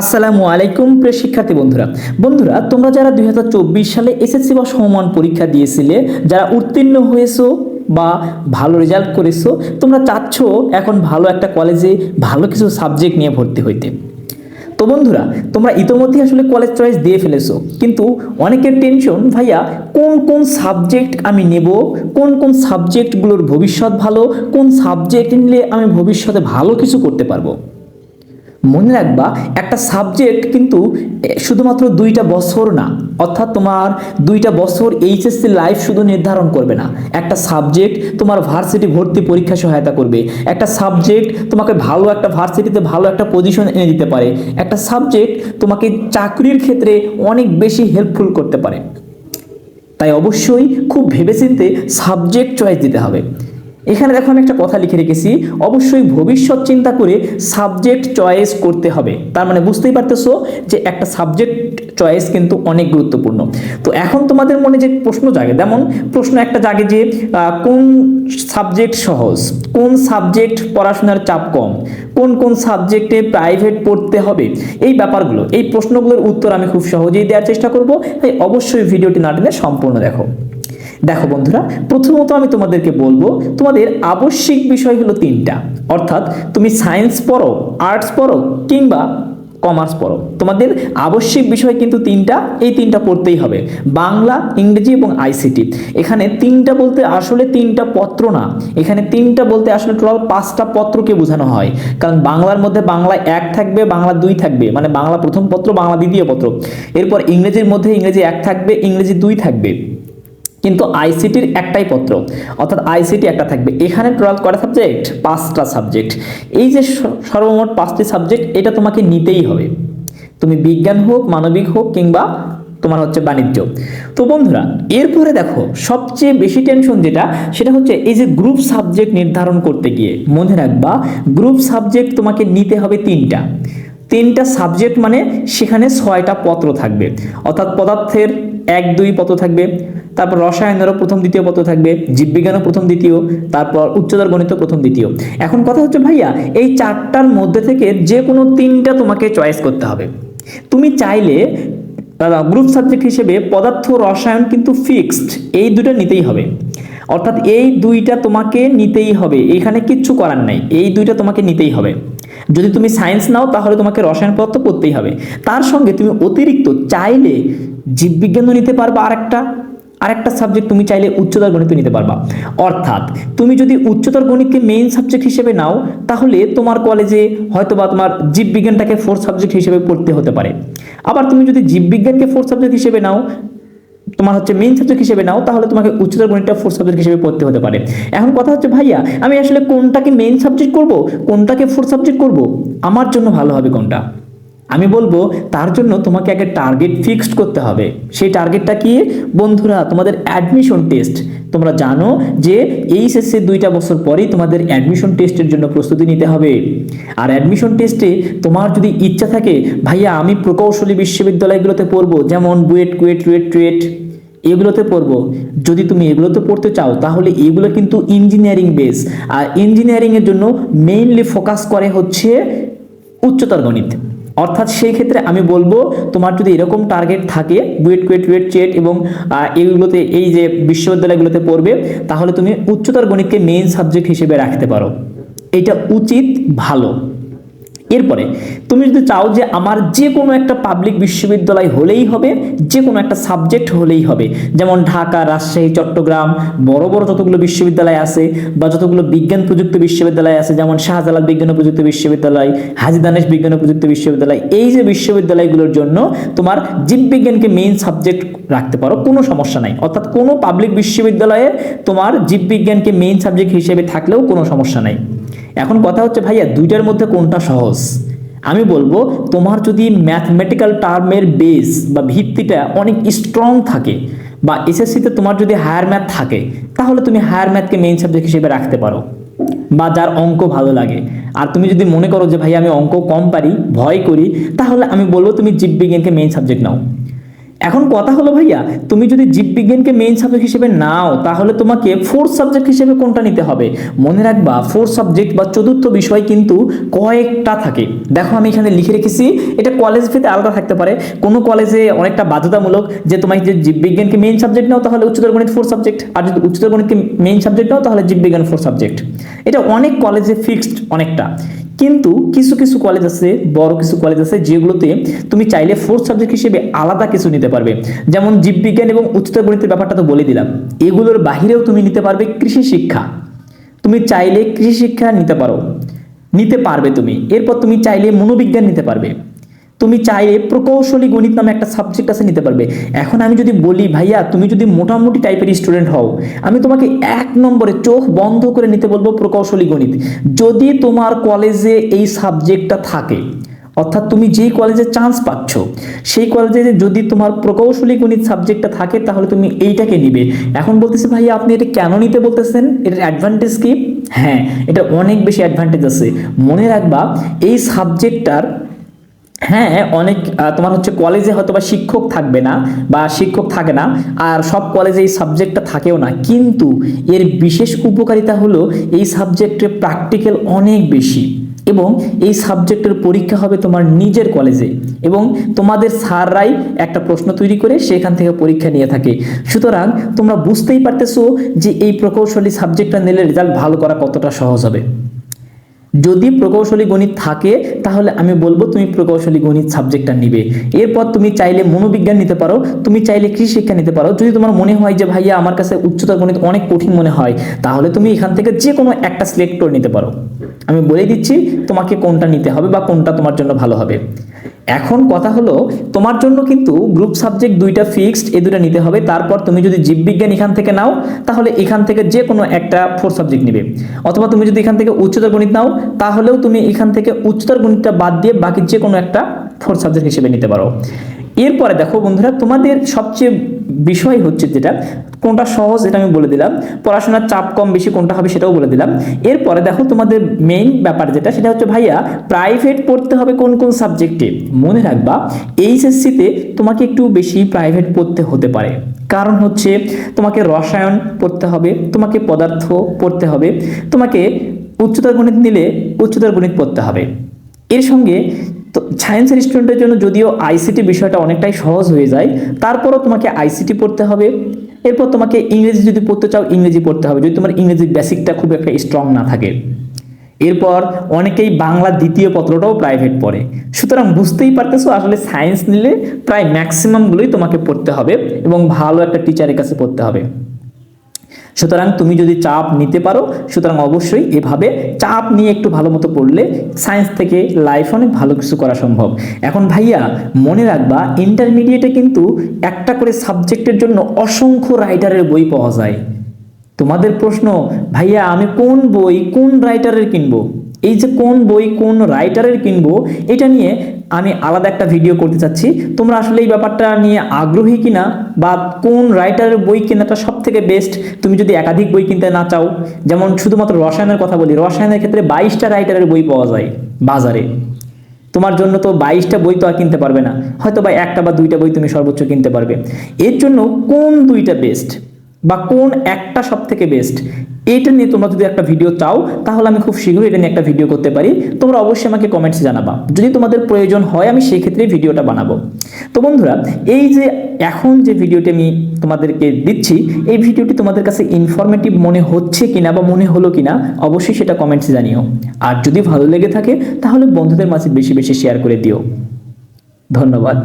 আসসালামু আলাইকুম প্রিয় শিক্ষার্থী বন্ধুরা। বন্ধুরা, তোমরা যারা দু হাজার চব্বিশ সালে এসএসসি বা সমমান পরীক্ষা দিয়েছিলে, যারা উত্তীর্ণ হয়েছো বা ভালো রেজাল্ট করেছ, তোমরা চাচ্ছ এখন ভালো একটা কলেজে ভালো কিছু সাবজেক্ট নিয়ে ভর্তি হইতে। তো বন্ধুরা, তোমরা ইতোমধ্যে আসলে কলেজ চয়েস দিয়ে ফেলেছো। কিন্তু অনেকের টেনশন ভাইয়া, কোন কোন সাবজেক্ট আমি নেব? কোন কোন সাবজেক্টগুলোর ভবিষ্যৎ ভালো? কোন সাবজেক্ট নিলে আমি ভবিষ্যতে ভালো কিছু করতে পারব? মনে রাখবা, একটা সাবজেক্ট কিন্তু শুধুমাত্র দুইটা বছর না, অর্থাৎ তোমার দুইটা বছর এইচএসসি লাইফ শুধু নির্ধারণ করবে না। একটা সাবজেক্ট তোমার ভার্সিটি ভর্তি পরীক্ষা সহায়তা করবে। একটা সাবজেক্ট তোমাকে ভালো একটা ভার্সিটিতে ভালো একটা পজিশন এনে দিতে পারে। একটা সাবজেক্ট তোমাকে চাকরির ক্ষেত্রে অনেক বেশি হেল্পফুল করতে পারে। তাই অবশ্যই খুব ভেবেচিন্তে সাবজেক্ট চয়েস দিতে হবে। এখানে দেখো আমি একটা কথা লিখে রেখেছি, অবশ্যই ভবিষ্যৎ চিন্তা করে সাবজেক্ট চয়েস করতে হবে। তার মানে বুঝতেই পারতেছো যে একটা সাবজেক্ট চয়েস কিন্তু অনেক গুরুত্বপূর্ণ। তো এখন তোমাদের মনে যে প্রশ্ন জাগে, যেমন প্রশ্ন একটা জাগে যে কোন সাবজেক্ট সহজ, কোন সাবজেক্ট পড়াশোনার চাপ কম, কোন কোন সাবজেক্টে প্রাইভেট পড়তে হবে? এই ব্যাপারগুলো, এই প্রশ্নগুলোর উত্তর আমি খুব সহজেই দেওয়ার চেষ্টা করব। তাই অবশ্যই ভিডিওটি না টেনে সম্পূর্ণ দেখো। দেখো বন্ধুরা, প্রথমত আমি তোমাদেরকে বলব, তোমাদের আবশ্যিক বিষয় হলো তিনটা। অর্থাৎ তুমি সায়েন্স পড়ো, আর্টস পড়ো, কিংবা কমার্স পড়ো। তোমাদের আবশ্যিক বিষয় কিন্তু তিনটা, এই তিনটা পড়তেই হবে। বাংলা, ইংরেজি এবং আইসিটি। এখানে তিনটা বলতে আসলে তিনটা পত্র না। এখানে তিনটা বলতে আসলে টোটাল পাঁচটা পত্রকে বোঝানো হয়। কারণ বাংলার মধ্যে বাংলা এক থাকবে, বাংলা দুই থাকবে। মানে বাংলা প্রথম পত্র, বাংলা দ্বিতীয় পত্র। এরপর ইংরেজির মধ্যে ইংরেজি এক থাকবে, ইংরেজি দুই থাকবে। কিন্তু আইসিটির একটাই পত্র, অর্থাৎ আইসিটি একটা থাকবে। এখানে টোটাল কটা সাবজেক্ট পাঁচটা সাবজেক্ট এই যে সর্বমোট পাঁচটি সাবজেক্ট এটা তোমাকে নিতেই হবে। তুমি বিজ্ঞান হোক, মানবিক হোক, কিংবা তোমার হচ্ছে বাণিজ্য। তো বন্ধুরা, এরপরে দেখো, সবচেয়ে বেশি টেনশন যেটা, সেটা হচ্ছে এই যে গ্রুপ সাবজেক্ট নির্ধারণ করতে গিয়ে, মনে রাখবা গ্রুপ সাবজেক্ট তোমাকে নিতে হবে তিনটা। তিনটা সাবজেক্ট মানে সেখানে ছয়টা পত্র থাকবে। অর্থাৎ পদার্থের এক, দুই পত্র থাকবে, তারপর রসায়নেরও প্রথম দ্বিতীয় পত্র থাকবে, জীববিজ্ঞানও প্রথম দ্বিতীয়, তারপর উচ্চতর গণিত প্রথম দ্বিতীয়। এখন কথা হচ্ছে, ভাইয়া, এই চারটার মধ্যে থেকে যে কোনো তিনটা তোমাকে চয়েস করতে হবে। তুমি চাইলে গ্রুপ সাবজেক্ট হিসেবে পদার্থ, রসায়ন কিন্তু ফিক্সড এই দুটো নিতেই হবে। অর্থাৎ এই দুইটা তোমাকে নিতেই হবে, এখানে কিচ্ছু করার নাই, এই দুইটা তোমাকে নিতেই হবে। যদি তুমি সায়েন্স নাও, তাহলে তোমাকে রসায়ন পদার্থ পড়তেই হবে। তার সঙ্গে তুমি অতিরিক্ত চাইলে জীববিজ্ঞানও নিতে পারবা আরেকটা। আরেকটা সাবজেক্ট তুমি চাইলে উচ্চতর গণিত নিতে পারবা। অর্থাৎ তুমি যদি উচ্চতর গণিতকে মেইন সাবজেক্ট হিসেবে নাও, তাহলে তোমার কলেজে হয়তো বা তোমার জীববিজ্ঞানটাকে ফোর্থ সাবজেক্ট হিসেবে পড়তে হতে পারে। আবার তুমি যদি জীববিজ্ঞানকে ফোর্থ সাবজেক্ট হিসেবে নাও তোমার হচ্ছে মেইন সাবজেক্ট হিসেবে নাও, তাহলে তোমাকে উচ্চতর গণিতটা ফোর্থ সাবজেক্ট হিসেবে পড়তে হতে পারে। এখন কথা হচ্ছে, ভাইয়া, আমি আসলে কোনটাকে মেইন সাবজেক্ট করব, কোনটাকে ফোর্থ সাবজেক্ট করব? আমার জন্য ভালো হবে কোনটা? আমি বলব, তার জন্য তোমাকে আগে টার্গেট ফিক্সড করতে হবে। সেই টার্গেটটা কি? বন্ধুরা, তোমাদের অ্যাডমিশন টেস্ট তোমরা জানো যে এইচএসসি দুইটা বছর পরেই তোমাদের অ্যাডমিশন টেস্টের জন্য প্রস্তুতি নিতে হবে। আর অ্যাডমিশন টেস্টে তোমার যদি ইচ্ছা থাকে, ভাইয়া, আমি প্রকৌশলী বিশ্ববিদ্যালয়গুলোতে পড়ব, যেমন বুয়েট, কুয়েট, রুয়েট, টুয়েট। এগুলোতে পড়ব। যদি তুমি এগুলোতে পড়তে চাও, তাহলে এগুলো কিন্তু ইঞ্জিনিয়ারিং বেস আর ইঞ্জিনিয়ারিংয়ের জন্য মেইনলি ফোকাস করে হচ্ছে উচ্চতর গণিত। অর্থাৎ সেই ক্ষেত্রে আমি বলব, তোমার যদি এরকম টার্গেট থাকে, বুয়েট, কুয়েট, রুয়েট, চেট এবং এইগুলোতে, এই যে বিশ্ববিদ্যালয়গুলোতে পড়বে, তাহলে তুমি উচ্চতর গণিতকে মেইন সাবজেক্ট হিসেবে রাখতে পারো। এটা উচিত ভালো। এরপরে, তুমি যদি চাও যে আমার যে কোনো একটা পাবলিক বিশ্ববিদ্যালয় হলেই হবে যে কোনো একটা সাবজেক্ট হলেই হবে, যেমন ঢাকা, রাজশাহী, চট্টগ্রাম, বড় বড় যতগুলো বিশ্ববিদ্যালয় আছে বা যতগুলো বিজ্ঞান প্রযুক্তি বিশ্ববিদ্যালয় আছে, যেমন শাহজালাল বিজ্ঞান প্রযুক্তি বিশ্ববিদ্যালয়, হাজি দানেশ বিজ্ঞান প্রযুক্তি বিশ্ববিদ্যালয়, এই যে বিশ্ববিদ্যালয়গুলোর জন্য তোমার জীববিজ্ঞানকে মেইন সাবজেক্ট রাখতে পারো, কোনো সমস্যা নাই। অর্থাৎ কোনো পাবলিক বিশ্ববিদ্যালয়ে তোমার জীববিজ্ঞানকে মেইন সাবজেক্ট হিসেবে থাকলেও কোনো সমস্যা নাই। এখন কথা হচ্ছে, ভাইয়া, দুইটার মধ্যে কোনটা সহজ? আমি বলব, তোমার যদি ম্যাথমেটিক্যাল টার্মের বেস বা ভিত্তিটা অনেক স্ট্রং থাকে বা এসএসসিতে তোমার যদি হায়ার ম্যাথ থাকে, তাহলে তুমি হায়ার ম্যাথকে মেইন সাবজেক্ট হিসেবে রাখতে পারো বা যার অঙ্ক ভালো লাগে। আর তুমি যদি মনে করো যে ভাই আমি অঙ্ক কম পারি, ভয় করি, তাহলে আমি বলব, তুমি জীববিজ্ঞানকে মেইন সাবজেক্ট নাও। এখন কথা হলো ভাইয়া, তুমি যদি জীববিজ্ঞানকে মেইন সাবজেক্ট হিসেবে নাও, তাহলে তোমাকে ফোর্থ সাবজেক্ট হিসেবে কোনটা নিতে হবে? মনে রাখবা ফোর্থ সাবজেক্ট বা চতুর্থ বিষয় কিন্তু কয়েকটা থাকে। দেখো আমি এখানে লিখে রেখেছি, এটা কলেজ ভেদে আলাদা থাকতে পারে। কোনো কলেজে অনেকটা বাধ্যতামূলক যে তোমার যে জীববিজ্ঞানকে মেইন সাবজেক্ট নাও, তাহলে উচ্চতর গণিত ফোর্থ সাবজেক্ট আর যদি উচ্চতর গণিতকে মেইন সাবজেক্ট নাও, তাহলে জীববিজ্ঞান ফোর সাবজেক্ট এটা অনেক কলেজে ফিক্সড অনেকটা। কিন্তু কিছু কিছু কলেজ আছে, বড় কিছু কলেজ আছে যেগুলোতে তুমি চাইলে ফোর্থ সাবজেক্ট হিসেবে আলাদা কিছু নিতে পারবে। যেমন জীববিজ্ঞান এবং উচ্চতর গণিতের ব্যাপারটা তো বলে দিলাম। এগুলোর বাহিরেও তুমি নিতে পারবে কৃষি শিক্ষা। তুমি চাইলে কৃষি শিক্ষা নিতে পারো। নিতে পারবে তুমি। এরপর তুমি চাইলে মনোবিজ্ঞান নিতে পারবে। তুমি চাইলে প্রকৌশলী গণিত নামে একটা সাবজেক্ট আছে নিতে পারবে। এখন আমি যদি বলি, ভাইয়া, তুমি যদি মোটামুটি টাইপের স্টুডেন্ট হও, আমি তোমাকে এক নম্বরে চোখ বন্ধ করে নিতে বলব প্রকৌশলী গণিত। যদি তোমার কলেজে এই সাবজেক্টটা থাকে, অর্থাৎ তুমি যেই কলেজে চান্স পাচ্ছ, সেই কলেজে যদি তোমার প্রকৌশলী গণিত সাবজেক্টটা থাকে, তাহলে তুমি এইটাকে নিবে। এখন বলতেছে ভাই আপনি এটা কেন নিতে বলতেছেন? এটার অ্যাডভান্টেজ কি? হ্যাঁ এটা অনেক বেশি অ্যাডভান্টেজ আছে। মনে রাখবা, এই সাবজেক্টটার হ্যাঁ অনেক তোমার হচ্ছে কলেজে হয়তো বা শিক্ষক থাকবে না বা শিক্ষক থাকে না, আর সব কলেজে এই সাবজেক্টটা থাকেও না। কিন্তু এর বিশেষ উপকারিতা হলো এই সাবজেক্টে প্র্যাকটিক্যাল অনেক বেশি এবং এই সাবজেক্টের পরীক্ষা হবে তোমার নিজের কলেজে এবং তোমাদের স্যাররাই একটা প্রশ্ন তৈরি করে সেখান থেকে পরীক্ষা নিয়ে থাকে। সুতরাং তোমরা বুঝতেই পারতেছো যে এই প্রকৌশলী সাবজেক্টটা নিলে রেজাল্ট ভালো করা কতটা সহজ হবে। যদি প্রকৌশলী গণিত থাকে, তাহলে আমি বলব তুমি প্রকৌশলী গণিত সাবজেক্টটা নিবে। এরপর তুমি চাইলে মনোবিজ্ঞান নিতে পারো, তুমি চাইলে কৃষি শিক্ষা নিতে পারো। যদি তোমার মনে হয় যে, ভাইয়া, আমার কাছে উচ্চতর গণিত অনেক কঠিন মনে হয়, তাহলে তুমি এখান থেকে যে কোনো একটা সিলেক্ট করে নিতে পারো। আমি বলে দিচ্ছি তোমাকে কোনটা নিতে হবে বা কোনটা তোমার জন্য ভালো হবে। এখন কথা হলো, তোমার জন্য কিন্তু গ্রুপ সাবজেক্ট দুইটা ফিক্সড এই দুটো নিতে হবে। তারপর তুমি যদি জীববিজ্ঞান এখান থেকে নাও, তাহলে এখান থেকে যে কোনো একটা ফোর সাবজেক্ট নিবে। অথবা তুমি যদি এখান থেকে উচ্চতর গণিত নাও, তাহলেও তুমি এখান থেকে উচ্চতর গণিতটা বাদ দিয়ে বাকি যে কোনো একটা ফোর সাবজেক্ট হিসেবে নিতে পারো। এরপরে দেখো বন্ধুরা, তোমাদের সবচেয়ে বিষয় হচ্ছে যেটা, কোনটা সহজ এটা আমি বলে দিলাম, পড়াশোনার চাপ কম বেশি কোনটা হবে সেটাও বলে দিলাম। এরপরে দেখো তোমাদের মেইন ব্যাপার যেটা, সেটা হচ্ছে ভাইয়া প্রাইভেট পড়তে হবে কোন কোন সাবজেক্টে মনে রাখবা এইচএসসিতে তোমাকে একটু বেশি প্রাইভেট পড়তে হতে পারে। কারণ হচ্ছে তোমাকে রসায়ন পড়তে হবে, তোমাকে পদার্থ পড়তে হবে, তোমাকে উচ্চতর গণিত নিলে উচ্চতর গণিত পড়তে হবে। এর সঙ্গে তো সায়েন্সের স্টুডেন্টের জন্য যদিও আইসিটি বিষয়টা অনেকটাই সহজ হয়ে যায়, তারপরও তোমাকে আইসিটি পড়তে হবে। এরপর তোমাকে ইংরেজি যদি পড়তে চাও, ইংরেজি পড়তে হবে। যদি তোমার ইংরেজি বেসিকটা খুব একটা স্ট্রং না থাকে। এরপর অনেকেই বাংলা দ্বিতীয় পত্রটাও প্রাইভেট পড়ে। সুতরাং বুঝতেই পারতেছো, আসলে সায়েন্স নিলে প্রায় ম্যাক্সিমামগুলোই তোমাকে পড়তে হবে এবং ভালো একটা টিচারের কাছে পড়তে হবে। সুতরাং তুমি যদি চাপ নিতে পারো, সুতরাং অবশ্যই এভাবে চাপ নিয়ে একটু ভালো মতো পড়লে সায়েন্স থেকে লাইফ অনেক ভালো কিছু করা সম্ভব। এখন ভাইয়া, মনে রাখবা ইন্টারমিডিয়েটে কিন্তু একটা করে সাবজেক্টের জন্য অসংখ্য রাইটারের বই পাওয়া যায়। তোমাদের প্রশ্ন, ভাইয়া, আমি কোন বই কোন রাইটারের কিনবো? এই যে কোন বই কোন রাইটারের কিনবো, এটা নিয়ে আমি আলাদা একটা ভিডিও করতে চাচ্ছি। তোমরা আসলে এই ব্যাপারটা নিয়ে আগ্রহী কিনা বা কোন রাইটারের বই কেনাটা সব থেকে বেস্ট তুমি যদি একাধিক বই কিনতে না চাও, যেমন শুধুমাত্র রসায়নের কথা বলি, রসায়নের ক্ষেত্রে বাইশটা রাইটারের বই পাওয়া যায় বাজারে। তোমার জন্য তো বাইশটা বই তো আর কিনতে পারবে না, হয়তো বা একটা বা দুইটা বই তুমি সর্বোচ্চ কিনতে পারবে। এর জন্য কোন দুইটা বেস্ট বা কোন একটা সব থেকে বেস্ট এটা নিয়ে তোমরা যদি একটা ভিডিও চাও, তাহলে আমি খুব শীঘ্রই এটা নিয়ে একটা ভিডিও করতে পারি। তোমরা অবশ্যই আমাকে কমেন্টসে জানাবা। যদি তোমাদের প্রয়োজন হয়, আমি সেই ক্ষেত্রে ভিডিওটা বানাবো। তো বন্ধুরা, এই যে এখন যে ভিডিওটি আমি তোমাদেরকে দিচ্ছি, এই ভিডিওটি তোমাদের কাছে ইনফরমেটিভ মনে হচ্ছে কিনা বা মনে হলো কিনা, অবশ্যই সেটা কমেন্টসে জানিও। আর যদি ভালো লেগে থাকে, তাহলে বন্ধুদের মাঝে বেশি বেশি শেয়ার করে দিও। ধন্যবাদ।